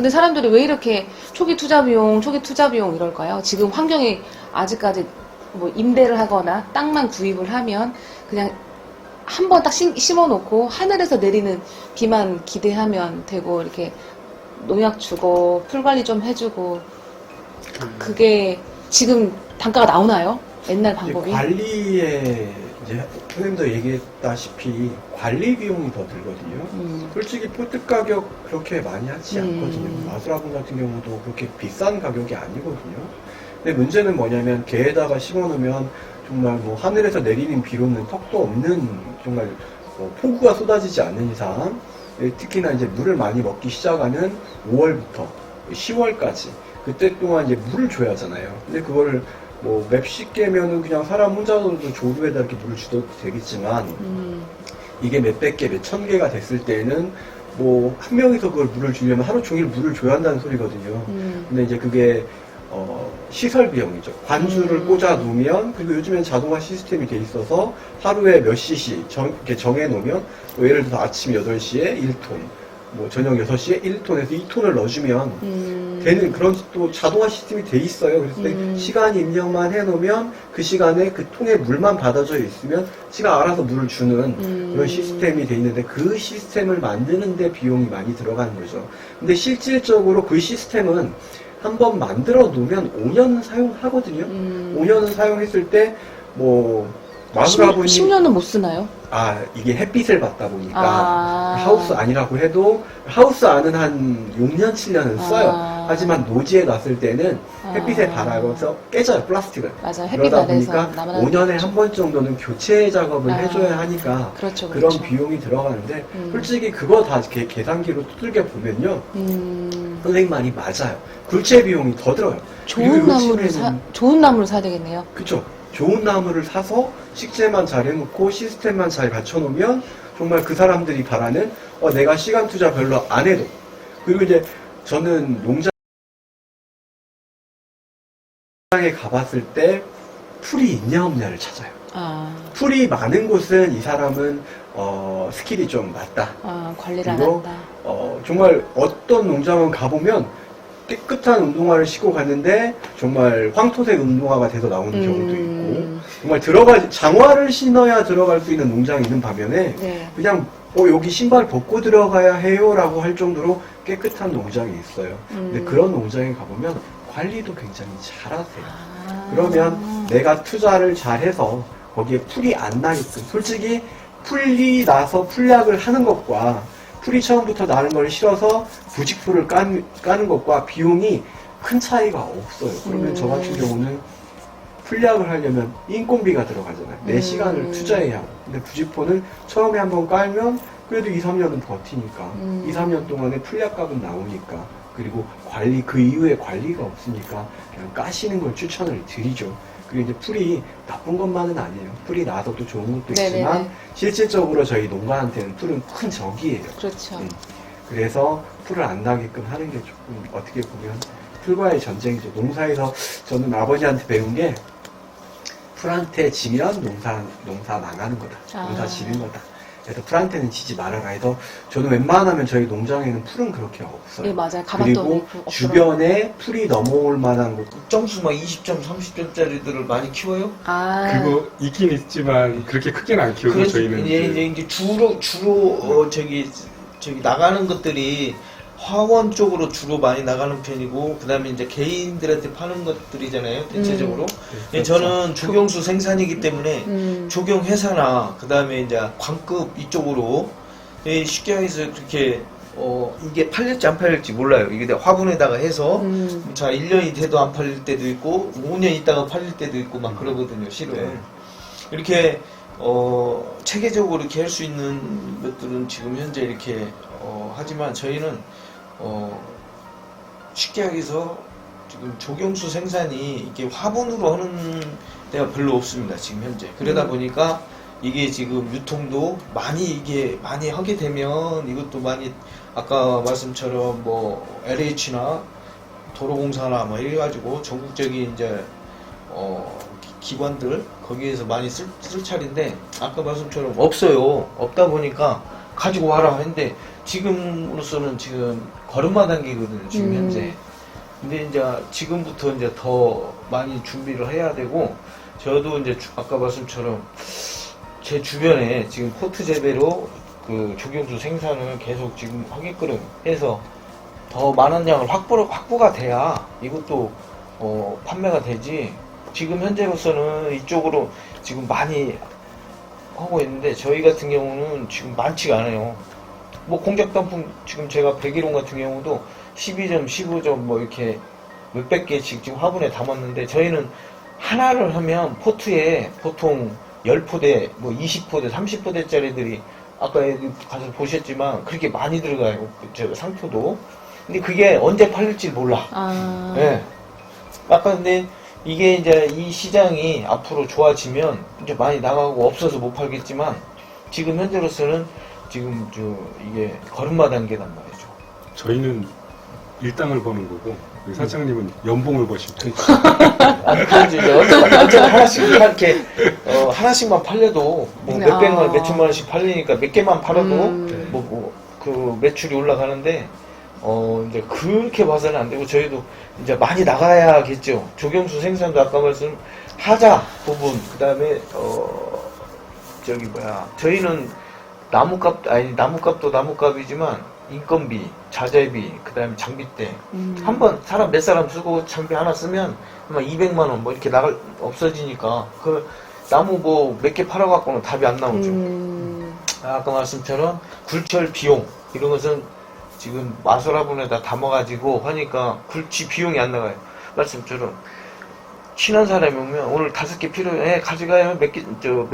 근데 사람들이 왜 이렇게 초기 투자 비용, 초기 투자 비용 이럴까요? 지금 환경이 아직까지 뭐 임대를 하거나 땅만 구입을 하면 그냥 한 번 딱 심어 놓고 하늘에서 내리는 비만 기대하면 되고 이렇게 농약 주고 풀 관리 좀 해주고 그게 지금 단가가 나오나요? 옛날 방법이? 관리에 이제 선생님도 얘기했다시피 관리 비용이 더 들거든요. 음, 솔직히 포트 가격 그렇게 많이 하지 음. 않거든요. 마술화분 같은 경우도 그렇게 비싼 가격이 아니거든요. 근데 문제는 뭐냐면 개에다가 심어놓으면 정말 뭐 하늘에서 내리는 비로는 턱도 없는 정말 뭐 폭우가 쏟아지지 않는 이상 예, 특히나 이제 물을 많이 먹기 시작하는 5월부터 10월까지 그때 동안 이제 물을 줘야 하잖아요. 근데 그거를 뭐 몇십 개면은 그냥 사람 혼자서도 조류에다 이렇게 물을 주도 되겠지만 음, 이게 몇백 개, 몇천 개가 됐을 때는 뭐 한 명이서 그걸 물을 주려면 하루 종일 물을 줘야 한다는 소리거든요. 음, 근데 이제 그게 어, 시설 비용이죠. 관수를 음. 꽂아 놓으면 그리고 요즘엔 자동화 시스템이 돼 있어서 하루에 몇 cc 정, 이렇게 정해 놓으면 뭐 예를 들어서 아침 8시에 1톤, 뭐 저녁 6시에 1톤에서 2톤을 넣어주면 음, 되는 그런 또 자동화 시스템이 돼 있어요. 그래서 음. 시간 입력만 해놓으면 그 시간에 그 통에 물만 받아져 있으면 지가 알아서 물을 주는 음. 그런 시스템이 돼 있는데 그 시스템을 만드는데 비용이 많이 들어가는 거죠. 근데 실질적으로 그 시스템은 한번 만들어 놓으면 5년 사용하거든요. 음. 5년은 사용했을 때뭐 마누라 분이 10년은 못 쓰나요? 아 이게 햇빛을 받다 보니까 아. 하우스 안이라고 해도 하우스 안은 한 6년 7년은 써요. 아. 하지만 노지에 놨을 때는 아. 햇빛에 달아서 깨져요 플라스틱을. 맞아 햇빛 그러다 보니까 남아나는 5년에 한 번 정도는 교체 작업을 아. 해줘야 하니까 그렇죠 그런 그렇죠. 비용이 들어가는데 음. 솔직히 그거 다 이렇게 계산기로 두들겨 보면요 음, 선생님 말이 맞아요. 굴체 비용이 더 들어요. 좋은 나무를 사 좋은 나무를 사야 되겠네요. 그쵸. 좋은 나무를 사서 식재만 잘 해놓고 시스템만 잘 갖춰놓으면 정말 그 사람들이 바라는 어, 내가 시간 투자 별로 안 해도 그리고 이제 저는 농장에 가봤을 때 풀이 있냐 없냐를 찾아요. 아, 풀이 많은 곳은 이 사람은 어, 스킬이 좀 맞다. 아 관리를 안 그리고 한다. 어, 정말 어떤 농장은 가보면 깨끗한 운동화를 신고 갔는데 정말 황토색 운동화가 돼서 나오는 경우도 있고 음, 정말 들어가 장화를 신어야 들어갈 수 있는 농장이 있는 반면에 네. 그냥 어 여기 신발 벗고 들어가야 해요라고 할 정도로 깨끗한 농장이 있어요. 근데 음. 그런 농장에 가보면 관리도 굉장히 잘하세요. 아. 그러면 내가 투자를 잘해서 거기에 풀이 안 나게끔 솔직히 풀이 나서 풀약을 하는 것과 풀이 처음부터 나는 걸 실어서 부직포를 깐, 까는 것과 비용이 큰 차이가 없어요. 그러면 음. 저 같은 경우는 풀약을 하려면 인건비가 들어가잖아요. 내 음. 시간을 투자해야 하고. 근데 부직포는 처음에 한번 깔면 그래도 2, 3년은 버티니까 음. 2, 3년 동안에 풀약 값은 나오니까 그리고 관리 그 이후에 관리가 없으니까 그냥 까시는 걸 추천을 드리죠. 그리고 이제 풀이 나쁜 것만은 아니에요. 풀이 나서 또 좋은 것도 네네네. 있지만 실질적으로 저희 농가한테는 풀은 큰 적이에요. 그렇죠. 음. 그래서 풀을 안 나게끔 하는 게 조금 어떻게 보면 풀과의 전쟁이죠. 농사에서 저는 아버지한테 배운 게 풀한테 지면 농사 농사 망하는 거다. 농사 아. 지는 거다. 그래서 풀한테는 지지 말아라 해서 저는 웬만하면 저희 농장에는 풀은 그렇게 없어요. 네 맞아요. 가봤더니 그리고 그 없더라고요. 주변에 풀이 넘어올 만한 곳 점수 막 20점, 30점짜리들을 많이 키워요? 아, 그거 있긴 있지만 그렇게 크게는 안 키우고 그래서 저희는 이제, 이제 이제, 이제 주로 주로 어, 저기 저기 나가는 것들이 화원 쪽으로 주로 많이 나가는 편이고 그다음에 이제 개인들한테 파는 것들이잖아요 대체적으로. 네, 예, 저는 조경수 생산이기 때문에 음, 조경 회사나 그다음에 이제 광급 이쪽으로. 예, 쉽게 해서 그렇게 어 이게 팔릴지 안 팔릴지 몰라요. 이게 다 화분에다가 해서 음, 자 1년이 돼도 안 팔릴 때도 있고 5년 있다가 팔릴 때도 있고 막 그러거든요 실은. 네. 이렇게 어 체계적으로 이렇게 할 수 있는 것들은 지금 현재 이렇게 어 하지만 저희는 어 쉽게 하기서 지금 조경수 생산이 이게 화분으로 하는 데가 별로 없습니다 지금 현재 그러다 음. 보니까 이게 지금 유통도 많이 이게 많이 하게 되면 이것도 많이 아까 말씀처럼 뭐 LH나 도로공사나 뭐 이래가지고 전국적인 이제 어 기- 기관들 거기에서 많이 쓸, 쓸 차례인데 아까 말씀처럼 없어요 없다 보니까 가지고 와라 했는데 지금으로서는 지금 걸음마 단계거든요 지금 음. 현재 근데 이제 지금부터 이제 더 많이 준비를 해야 되고 저도 이제 주- 아까 말씀처럼 제 주변에 지금 포트 재배로 그 조경수 생산을 계속 지금 하게끔 해서 더 많은 양을 확보, 확보가 돼야 이것도 어, 판매가 되지 지금 현재로서는 이쪽으로 지금 많이 하고 있는데 저희 같은 경우는 지금 많지가 않아요. 뭐 공작 단품 지금 제가 101호 같은 경우도 12점, 15점 뭐 이렇게 몇백 개씩 지금 화분에 담았는데 저희는 하나를 하면 포트에 보통 10포대, 뭐 20포대, 30포대짜리들이 아까 가서 보셨지만 그렇게 많이 들어가요. 저 상토도. 근데 그게 언제 팔릴지 몰라. 아, 네. 아까 근데 이게 이제 이 시장이 앞으로 좋아지면 이제 많이 나가고 없어서 못 팔겠지만 지금 현재로서는 지금 저 이게 걸음마 단계단 말이죠. 저희는 일당을 버는 거고 우리 사장님은 연봉을 버시고 아니 그거지 이제 어쨌든 어쨌든 하나씩 이렇게 어, 하나씩만 팔려도 뭐 아. 몇백만 원, 몇천만 원씩 팔리니까 몇 개만 팔아도 음. 뭐그 매출이 올라가는데 어 이제 그렇게 봐서는 안 되고 저희도 이제 많이 나가야겠죠. 조경수 생산도 아까 말씀 하자 부분 그 다음에 어 저기 뭐야 저희는 나무값 아니 나무값도 나무값이지만 인건비, 자재비, 그다음에 장비대 음. 한번 사람 몇 사람 쓰고 장비 하나 쓰면 아마 200만 원 뭐 이렇게 나갈 없어지니까 그 나무 뭐 몇 개 팔아갖고는 답이 안 나오죠. 음, 아까 말씀처럼 굴철 비용 이런 것은 지금 마소라분에다 담아가지고 하니까 굴치 비용이 안 나가요. 말씀처럼 친한 사람이 오면 오늘 다섯 개 필요해 가져가요 몇 개저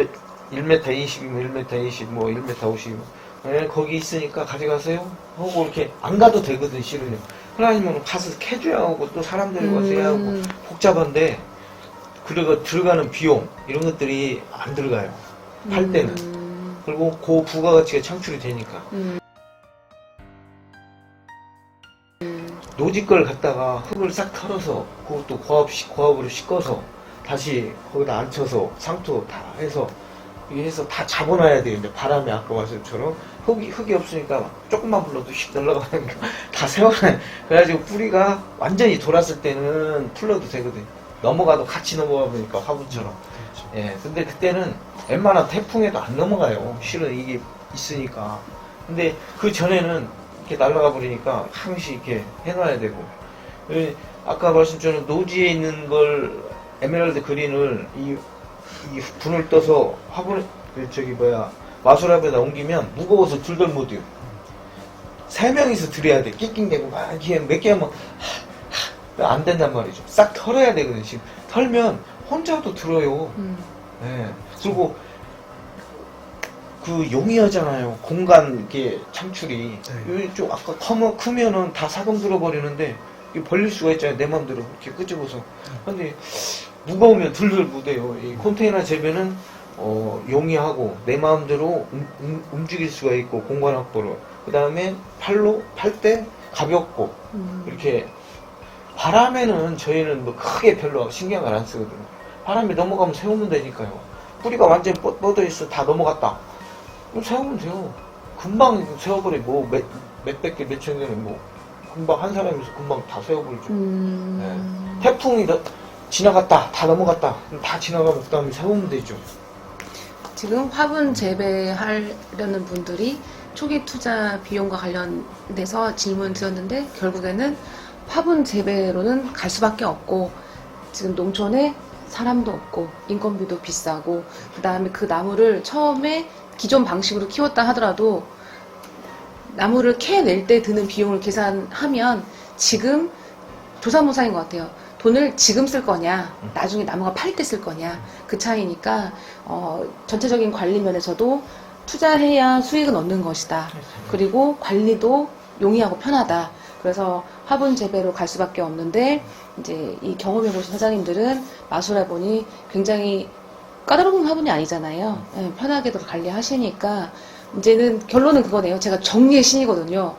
1m 20이면 1m 20, 뭐 1m 50. 예, 거기 있으니까 가져가세요. 하고 이렇게 안 가도 되거든 실은요. 그러면 가서 캐줘야 하고 또 사람들이 와서 해야 하고 음. 복잡한데 그리고 들어가는 비용 이런 것들이 안 들어가요. 팔 때는. 음, 그리고 그 부가가치가 창출이 되니까 음. 노지 걸 갖다가 흙을 싹 털어서 그것도 고압 고압으로 씻어서 다시 거기다 앉혀서 상토 다 해서 이게 해서 다 잡아놔야. 이제 바람이 아까 말씀처럼 흙이 흙이 없으니까 조금만 불러도 씩 날라가니까 다 세워놔요. 그래가지고 뿌리가 완전히 돌았을 때는 풀러도 되거든. 넘어가도 같이 넘어가 보니까 화분처럼. 예, 근데 그때는 웬만한 태풍에도 안 넘어가요. 실은 이게 있으니까. 근데 그 전에는 이렇게 날아가 버리니까 항시 이렇게 해놔야 되고. 예, 아까 말씀처럼 노지에 있는 걸 에메랄드 그린을 이, 이 분을 떠서 화분에 그 저기 뭐야 마수랍에다 옮기면 무거워서 들들 못해요. 세 명이서 들여야 돼. 낑낑대고 막 이렇게 몇개 하면 하, 하, 안 된단 말이죠. 싹 털어야 되거든. 지금 털면 혼자도 들어요. 음. 예. 그리고 그 용이하잖아요. 공간 이게 창출이. 네. 이쪽 아까 커면 크면은 다 사금 들어버리는데 이게 벌릴 수가 있잖아요. 내 마음대로 이렇게 끄집어서. 근데 무거우면 들들 못해요. 이 컨테이너 재배는 어, 용이하고 내 마음대로 움, 움- 움직일 수가 있고 공간 확보로. 그 다음에 팔로 팔 때 가볍고 음. 이렇게 바람에는 저희는 뭐 크게 별로 신경을 안 쓰거든요. 바람이 넘어가면 세우면 되니까요. 뿌리가 완전히 뻗- 뻗어 있어 다 넘어갔다. 세우면 돼요. 금방 세워버리 뭐 몇, 몇백 개, 몇천 개는 뭐 금방 한 사람이서 금방 다 세워버리죠. 음. 태풍이 너- 지나갔다, 다 넘어갔다. 다 지나가면 그 다음에 세우면 되죠. 지금 화분 재배하려는 분들이 초기 투자 비용과 관련돼서 질문 드렸는데 결국에는 화분 재배로는 갈 수밖에 없고 지금 농촌에 사람도 없고 인건비도 비싸고 그 다음에 그 나무를 처음에 기존 방식으로 키웠다 하더라도 나무를 캐낼 때 드는 비용을 계산하면 지금 조사무사인 것 같아요. 돈을 지금 쓸 거냐, 나중에 나무가 팔 때 쓸 거냐, 그 차이니까, 어, 전체적인 관리 면에서도 투자해야 수익은 얻는 것이다. 그리고 관리도 용이하고 편하다. 그래서 화분 재배로 갈 수밖에 없는데, 이제 이 경험해보신 사장님들은 마술해 보니 굉장히 까다로운 화분이 아니잖아요. 예, 편하게도 관리하시니까, 이제는 결론은 그거네요. 제가 정리의 신이거든요.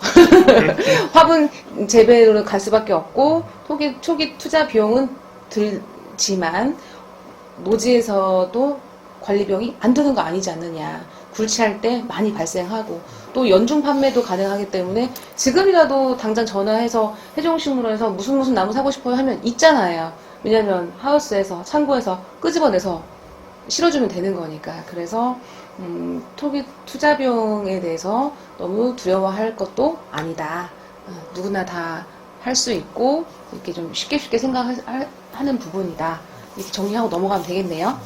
화분 재배로 갈 수밖에 없고 초기, 초기 투자 비용은 들지만 노지에서도 관리 비용이 안 드는 거 아니지 않느냐 굴치할 때 많이 발생하고 또 연중 판매도 가능하기 때문에 지금이라도 당장 전화해서 해종식물원에서 무슨 무슨 나무 사고 싶어요 하면 있잖아요. 왜냐면 하우스에서 창고에서 끄집어내서 실어주면 되는 거니까. 그래서 음, 토기 투자 비용에 대해서 너무 두려워할 것도 아니다. 어, 누구나 다 할 수 있고 이렇게 좀 쉽게 쉽게 생각하는 부분이다. 이렇게 정리하고 넘어가면 되겠네요.